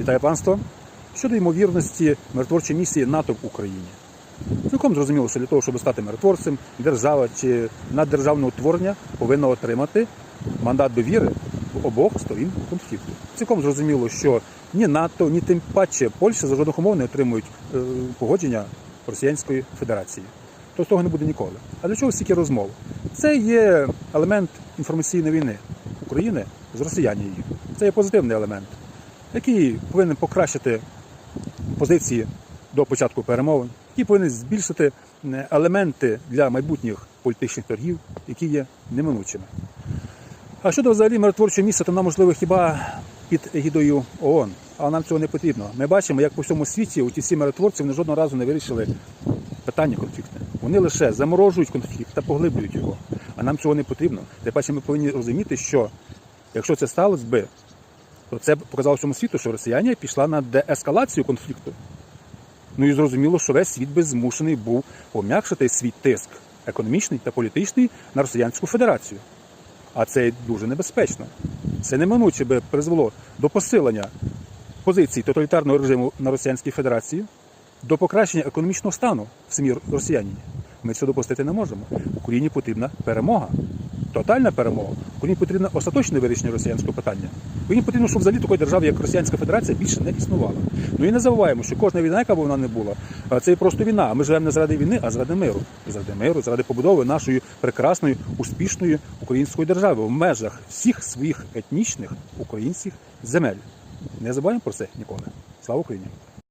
Вітаю панство. Щодо ймовірності миротворчої місії НАТО в Україні. Цілком зрозуміло, що для того, щоб стати миротворцем, держава чи наддержавне утворення повинна отримати мандат довіри в обох сторін конфлікту. Цілком зрозуміло, що ні НАТО, ні тим паче Польща за жодних умов не отримують е, погодження Росіянської Федерації. То з того не буде ніколи. А для чого стільки розмов? Це є елемент інформаційної війни України з росіянією. Це є позитивний елемент, який повинен покращити позиції до початку перемовин, який повинен збільшити елементи для майбутніх політичних торгів, які є неминучими. А щодо взагалі миротворчого місця, то нам можливо хіба під егідою ООН, але нам цього не потрібно. Ми бачимо, як по всьому світі у ті всі миротворці вони жодного разу не вирішили питання конфліктне. Вони лише заморожують конфлікт та поглиблюють його. А нам цього не потрібно. Паче ми повинні розуміти, що якщо це сталося би, то це показало всьому світу, що росіяни пішла на деескалацію конфлікту. Ну і зрозуміло, що весь світ би змушений був пом'якшити свій тиск економічний та політичний на Росіянську Федерацію. А це дуже небезпечно. Це неминуче би призвело до посилення позицій тоталітарного режиму на Росіянській Федерації, до покращення економічного стану в самій Росіянині. Ми цього допустити не можемо. Україні потрібна перемога. Тотальна перемога. Україні потрібно остаточне вирішення росіянського питання. Україні потрібно, щоб взагалі такої держави, як Росіянська Федерація, більше не існувала. Ну і не забуваємо, що кожна війна, яка б вона не була, це є просто війна. Ми живемо не заради війни, а заради миру. Заради миру, заради побудови нашої прекрасної, успішної української держави в межах всіх своїх етнічних українських земель. Не забуваємо про це ніколи. Слава Україні!